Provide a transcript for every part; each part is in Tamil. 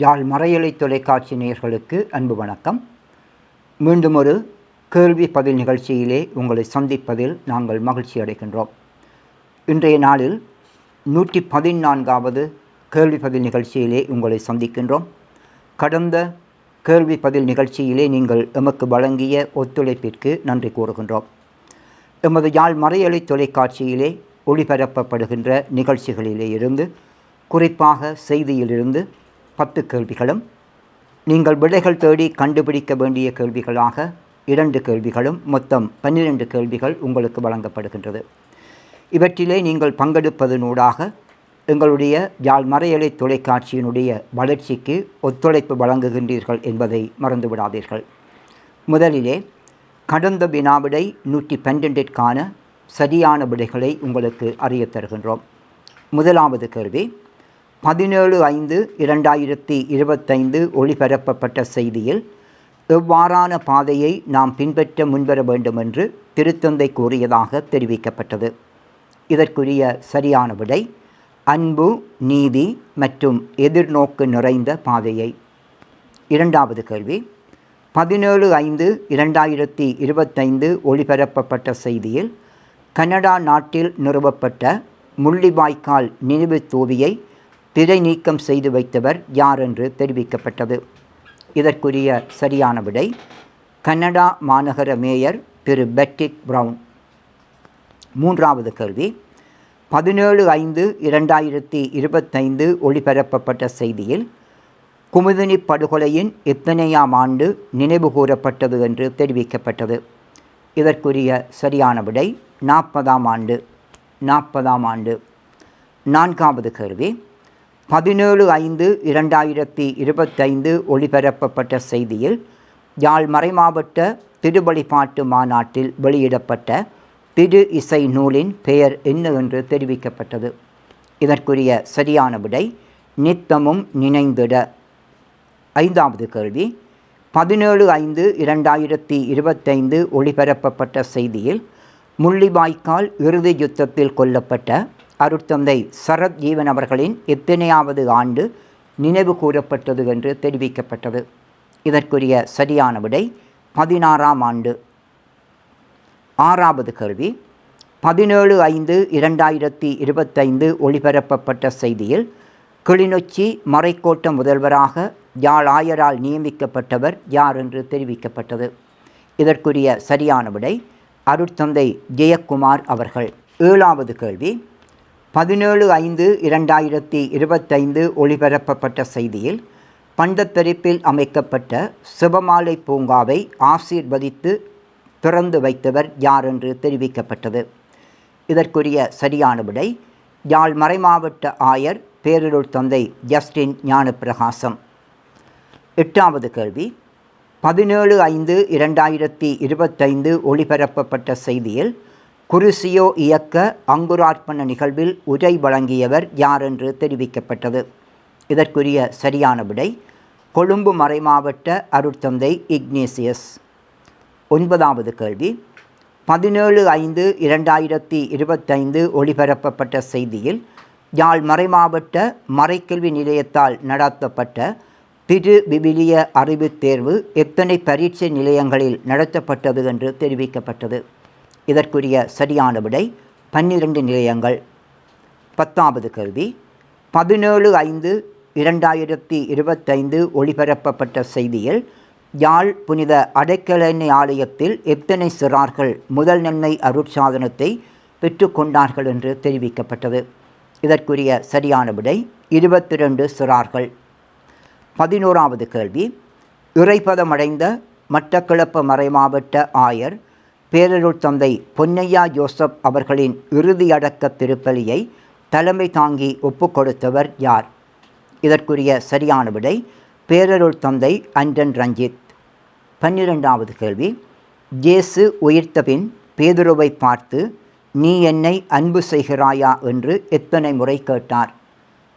யாழ் மறையலை தொலைக்காட்சி நேயர்களுக்கு அன்பு வணக்கம். மீண்டும் ஒரு கேள்வி பதில் நிகழ்ச்சியிலே உங்களை சந்திப்பதில் நாங்கள் மகிழ்ச்சி அடைகின்றோம். இன்றைய நாளில் நூற்றி பதினான்காவது கேள்வி பதில் நிகழ்ச்சியிலே உங்களை சந்திக்கின்றோம். கடந்த கேள்வி பதில் நிகழ்ச்சியிலே நீங்கள் எமக்கு வழங்கிய ஒத்துழைப்பிற்கு நன்றி கூறுகின்றோம். எமது யாழ் மறையலை தொலைக்காட்சியிலே ஒளிபரப்பப்படுகின்ற நிகழ்ச்சிகளிலே இருந்து குறிப்பாக செய்தியிலிருந்து பத்து கேள்விகளும் நீங்கள் விடைகள் தேடி கண்டுபிடிக்க வேண்டிய கேள்விகளாக இரண்டு கேள்விகளும் மொத்தம் பன்னிரண்டு கேள்விகள் உங்களுக்கு வழங்கப்படுகின்றது. இவற்றிலே நீங்கள் பங்கெடுப்பதனூடாக எங்களுடைய யாழ் மறையலை தொலைக்காட்சியினுடைய வளர்ச்சிக்கு ஒத்துழைப்பு வழங்குகின்றீர்கள் என்பதை மறந்துவிடாதீர்கள். முதலிலே கடந்த வினாவிடை நூற்றி பன்னெண்டிற்கான சரியான விடைகளை உங்களுக்கு அறியத் தருகின்றோம். முதலாவது கேள்வி பதினேழு ஐந்து இரண்டாயிரத்தி இருபத்தைந்து ஒளிபரப்பப்பட்ட செய்தியில் எவ்வாறான பாதையை நாம் பின்பற்ற முன்வர வேண்டும் என்று திருத்தந்தை கூறியதாக தெரிவிக்கப்பட்டது. இதற்குரிய சரியான விடை அன்பு நீதி மற்றும் எதிர்நோக்கு நிறைந்த பாதையை. இரண்டாவது கேள்வி பதினேழு ஐந்து இரண்டாயிரத்தி இருபத்தைந்து ஒளிபரப்பப்பட்ட செய்தியில் கனடா நாட்டில் நிறுவப்பட்ட முள்ளிவாய்க்கால் நினைவு தூவியை பிழை நீக்கம் செய்து வைத்தவர் யார் என்று தெரிவிக்கப்பட்டது. இதற்குரிய சரியான விடை கனடா மாநகர மேயர் திரு பெட்டிக் பிரவுன் மூன்றாவது கேள்வி பதினேழு ஐந்து இரண்டாயிரத்தி இருபத்தைந்து ஒளிபரப்பப்பட்ட செய்தியில் குமுதினி படுகொலையின் எத்தனையாம் ஆண்டு நினைவு கூறப்பட்டது என்று தெரிவிக்கப்பட்டது. இதற்குரிய சரியான விடை நாற்பதாம் ஆண்டு நாற்பதாம் ஆண்டு. நான்காவது கேள்வி பதினேழு ஐந்து இரண்டாயிரத்தி இருபத்தைந்து ஒளிபரப்பப்பட்ட செய்தியில் யாழ் மறைமாவட்ட திருவழிபாட்டு மாநாட்டில் வெளியிடப்பட்ட திரு இசை நூலின் பெயர் என்ன என்று தெரிவிக்கப்பட்டது. இதற்குரிய சரியான விடை நித்தமும் நினைந்திட. ஐந்தாவது கேள்வி பதினேழு ஐந்து இரண்டாயிரத்தி இருபத்தைந்து ஒளிபரப்பப்பட்ட செய்தியில் முள்ளிவாய்க்கால் இறுதி யுத்தத்தில் கொல்லப்பட்ட அருட்தந்தை சரத் ஜீவன் அவர்களின் எத்தனையாவது ஆண்டு நினைவு கூறப்பட்டது என்று தெரிவிக்கப்பட்டது. இதற்குரிய சரியான விடை பதினாறாம் ஆண்டு. ஆறாவது கேள்வி பதினேழு ஐந்து இரண்டாயிரத்தி இருபத்தைந்து ஒளிபரப்பப்பட்ட செய்தியில் கிளிநொச்சி மறைக்கோட்ட முதல்வராக யாழ் ஆயரால் நியமிக்கப்பட்டவர் யார் என்று தெரிவிக்கப்பட்டது. இதற்குரிய சரியான விடை அருட்தந்தை ஜெயக்குமார் அவர்கள். ஏழாவது கேள்வி பதினேழு ஐந்து இரண்டாயிரத்தி இருபத்தைந்து ஒளிபரப்பப்பட்ட செய்தியில் பண்டத்தரிப்பில் அமைக்கப்பட்ட சிவமாலை பூங்காவை ஆசீர்வதித்து திறந்து வைத்தவர் யார் என்று தெரிவிக்கப்பட்டது. இதற்குரிய சரியான விடை யாழ் மறைமாவட்ட ஆயர் பேரருள் தந்தை ஜஸ்டின் ஞானப்பிரகாசம். எட்டாவது கேள்வி பதினேழு ஐந்து இரண்டாயிரத்தி இருபத்தைந்து ஒளிபரப்பப்பட்ட செய்தியில் குருசியோ இயக்க அங்குரார்ப்பண நிகழ்வில் உரை வழங்கியவர் யார் என்று தெரிவிக்கப்பட்டது? இதற்குரிய சரியான விடை கொழும்பு மறைமாவட்ட அருட்தந்தை இக்னேசியஸ். ஒன்பதாவது கேள்வி பதினேழு ஐந்து இரண்டாயிரத்தி இருபத்தைந்து ஒளிபரப்பப்பட்ட செய்தியில் யாழ் மறைமாவட்ட மறைக்கல்வி நிலையத்தால் நடத்தப்பட்ட திரு விபிலிய அறிவுத் தேர்வு எத்தனை பரீட்சை நிலையங்களில் நடத்தப்பட்டது என்று தெரிவிக்கப்பட்டது? இதற்குரிய சரியான விடை பன்னிரண்டு நிலையங்கள். பத்தாவது கேள்வி. பதினேழு ஐந்து இரண்டாயிரத்தி இருபத்தைந்து ஒளிபரப்பப்பட்ட செய்தியில் யாழ் புனித அடைக்கலெண்ணெய் ஆலயத்தில் எத்தனை சிறார்கள் முதல் நன்மை அருட்சாதனத்தை பெற்றுக்கொண்டார்கள் என்று தெரிவிக்கப்பட்டது. இதற்குரிய சரியான விடை இருபத்தி ரெண்டு சிறார்கள். பதினோராவது கேள்வி. இறைப்பதமடைந்த மட்டக்கிழப்பு மறைமாவட்ட ஆயர் பேரருள் தந்தை பொன்னையா ஜோசப் அவர்களின் இறுதியடக்க திருப்பலியை தலைமை தாங்கி ஒப்புக்கொடுத்தவர் யார்? இதற்குரிய சரியான விடை பேரருள் தந்தை அண்டன் ரஞ்சித். பன்னிரெண்டாவது கேள்வி. ஜேசு உயிர்த்தபின் பேதுருவை பார்த்து நீ என்னை அன்பு செய்கிறாயா? என்று எத்தனை முறை கேட்டார்.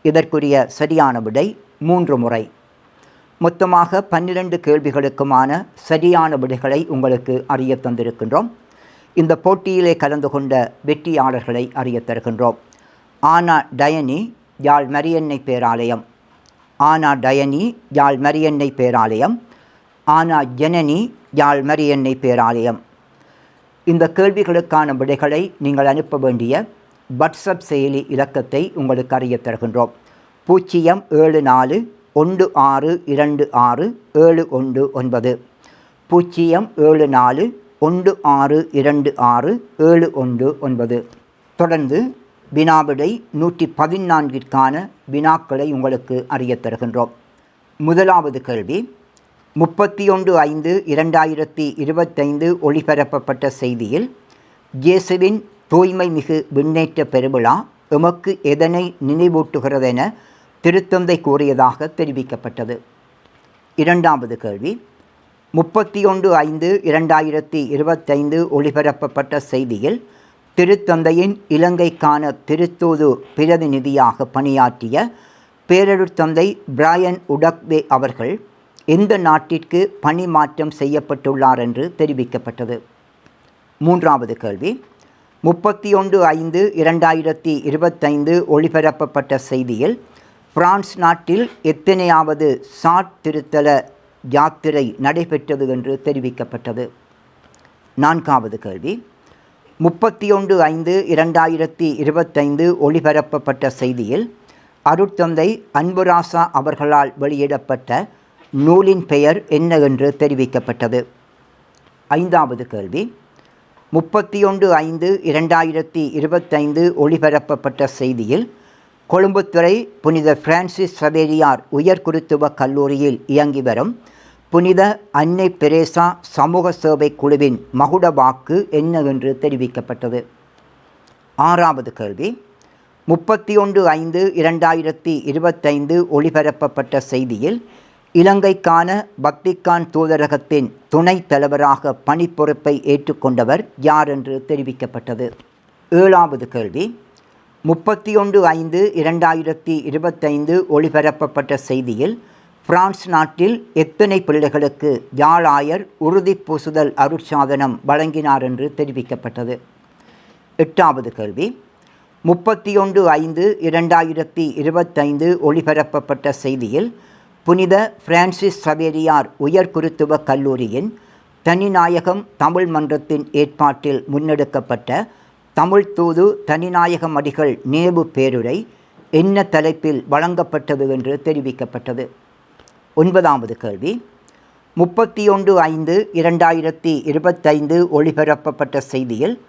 இதற்குரிய சரியான விடை மூன்று முறை. மொத்தமாக பன்னிரண்டு கேள்விகளுக்குமான சரியான விடைகளை உங்களுக்கு அறிய தந்திருக்கின்றோம். இந்த போட்டியிலே கலந்து கொண்ட வெற்றியாளர்களை அறிய தருகின்றோம். ஆனா டயனி யாழ் மரியன்னை பேராலயம். ஆனா டயனி யாழ் மரியன்னை பேராலயம். ஆனா ஜனனி யாழ் மரியன்னை பேராலயம். இந்த கேள்விகளுக்கான விடைகளை நீங்கள் அனுப்ப வேண்டிய வாட்ஸ்அப் செயலி இலக்கத்தை உங்களுக்கு அறிய தருகின்றோம். பூஜ்ஜியம் ஏழு நாலு ஒன்று ஆறு இரண்டு ஆறு ஏழு ஒன்று ஒன்பது. பூஜ்ஜியம் ஏழு நாலு ஒன்று ஆறு இரண்டு ஆறு ஏழு ஒன்று ஒன்பது. தொடர்ந்து வினாவிடை நூற்றி பதினான்கிற்கான வினாக்களை உங்களுக்கு அறியத் தருகின்றோம். முதலாவது கேள்வி முப்பத்தி ஒன்று ஐந்து இரண்டாயிரத்தி இருபத்தைந்து ஒளிபரப்பப்பட்ட செய்தியில் இயேசுவின் தூய்மை மிகு விண்ணேற்ற பெருவிழா எமக்கு எதனை நினைவூட்டுகிறதென திருத்தந்தை கூறியதாக தெரிவிக்கப்பட்டது. இரண்டாவது கேள்வி. முப்பத்தி ஒன்று ஐந்து இரண்டாயிரத்தி இருபத்தைந்து ஒளிபரப்பப்பட்ட செய்தியில் திருத்தந்தையின் இலங்கைக்கான திருத்தூது பிரதிநிதியாக பணியாற்றிய பேரருட்தந்தை பிராயன் உடக்வே அவர்கள் எந்த நாட்டிற்கு பணி மாற்றம் செய்யப்பட்டுள்ளார் என்று தெரிவிக்கப்பட்டது. மூன்றாவது கேள்வி. முப்பத்தி ஒன்று ஐந்து இரண்டாயிரத்தி இருபத்தைந்து ஒளிபரப்பப்பட்ட செய்தியில் பிரான்ஸ் நாட்டில் எத்தனையாவது சாட் திருத்தல யாத்திரை நடைபெற்றது என்று தெரிவிக்கப்பட்டது? நான்காவது கேள்வி. முப்பத்தி ஒன்று ஐந்து இரண்டாயிரத்தி இருபத்தைந்து ஒளிபரப்பப்பட்ட செய்தியில் அருட்தந்தை அன்புராசா அவர்களால் வெளியிடப்பட்ட நூலின் பெயர் என்ன என்று தெரிவிக்கப்பட்டது? ஐந்தாவது கேள்வி. முப்பத்தி ஒன்று ஐந்து இரண்டாயிரத்தி இருபத்தைந்து ஒளிபரப்பப்பட்ட செய்தியில் கொழும்புத்துறை புனித பிரான்சிஸ் சவேரியார் உயர்குருத்துவ கல்லூரியில் இயங்கி வரும் புனித அன்னை பெரேசா சமூக சேவை குழுவின் மகுட வாக்கு என்ன என்று தெரிவிக்கப்பட்டது. ஆறாவது கேள்வி. முப்பத்தி ஒன்று ஐந்து இரண்டாயிரத்தி இருபத்தைந்து ஒளிபரப்பப்பட்ட செய்தியில் இலங்கைக்கான பக்திகான் தூதரகத்தின் துணைத் தலைவராக பணிப்பொறுப்பை ஏற்றுக்கொண்டவர் யார் என்று தெரிவிக்கப்பட்டது? ஏழாவது கேள்வி. முப்பத்தி ஒன்று ஐந்து இரண்டாயிரத்தி இருபத்தைந்து ஒளிபரப்பப்பட்ட செய்தியில் பிரான்ஸ் நாட்டில் எத்தனை பிள்ளைகளுக்கு யாழாயர் உறுதி பூசுதல் அருட்சாதனம் வழங்கினார் என்று தெரிவிக்கப்பட்டது? எட்டாவது கேள்வி. முப்பத்தி ஒன்று ஐந்து இரண்டாயிரத்தி இருபத்தைந்து ஒளிபரப்பப்பட்ட செய்தியில் புனித பிரான்சிஸ் சவேரியார் உயர்குருத்துவ கல்லூரியின் தனிநாயகம் தமிழ் மன்றத்தின் ஏற்பாட்டில் முன்னெடுக்கப்பட்ட தமிழ் தூது தனிநாயகம் அடிகள் நினைவு பேருரை என்ன தலைப்பில் வழங்கப்பட்டது என்று தெரிவிக்கப்பட்டது. ஒன்பதாவது கேள்வி. முப்பத்தி ஒன்று ஐந்து இரண்டாயிரத்தி இருபத்தைந்து ஒளிபரப்பப்பட்ட செய்தியில்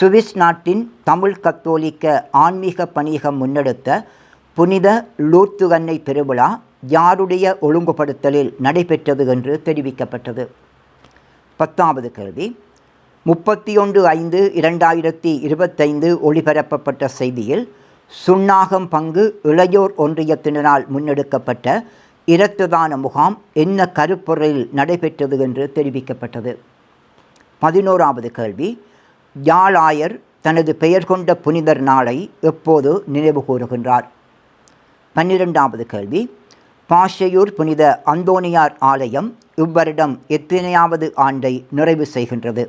சுவிஸ் நாட்டின் தமிழ் கத்தோலிக்க ஆன்மீக பணியகம் முன்னெடுத்த புனித லூத்துகன்னை திருவிழா யாருடைய ஒழுங்குபடுத்தலில் நடைபெற்றது என்று தெரிவிக்கப்பட்டது. பத்தாவது கேள்வி. முப்பத்தி ஒன்று ஐந்து இரண்டாயிரத்தி இருபத்தைந்து ஒளிபரப்பப்பட்ட செய்தியில் சுண்ணாகம் பங்கு இளையோர் ஒன்றியத்தினரால் முன்னெடுக்கப்பட்ட இரத்ததான முகாம் என்ன கருப்பொருளில் நடைபெற்றது என்று தெரிவிக்கப்பட்டது. பதினோராவது கேள்வி யாழாயர் தனது பெயர் கொண்ட புனிதர் நாளை எப்போது நினைவு கூறுகின்றார்? பன்னிரெண்டாவது கேள்வி பாஷையூர் புனித அந்தோனியார் ஆலயம் இவ்வருடம் எத்தனையாவது ஆண்டை நிறைவு செய்கின்றது?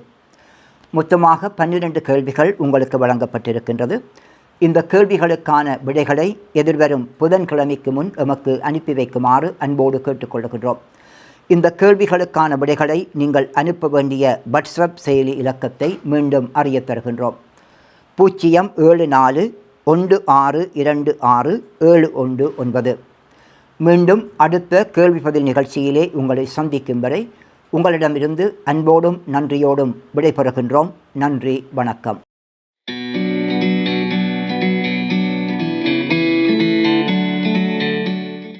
மொத்தமாக பன்னிரண்டு கேள்விகள் உங்களுக்கு வழங்கப்பட்டிருக்கின்றது. இந்த கேள்விகளுக்கான விடைகளை எதிர்வரும் புதன்கிழமைக்கு முன் எமக்கு அனுப்பி வைக்குமாறு அன்போடு கேட்டுக்கொள்கின்றோம். இந்த கேள்விகளுக்கான விடைகளை நீங்கள் அனுப்ப வேண்டிய வாட்ஸ்அப் செயலி இலக்கத்தை மீண்டும் அறிய தருகின்றோம். பூஜ்ஜியம் ஏழு நாலு ஒன்று ஆறு இரண்டு ஆறு ஏழு ஒன்று ஒன்பது. மீண்டும் அடுத்த கேள்வி பதில் நிகழ்ச்சியிலே உங்களை சந்திக்கும் வரை உங்களிடமிருந்து அன்போடும் நன்றியோடும் விடைபெறுகின்றோம். நன்றி வணக்கம்.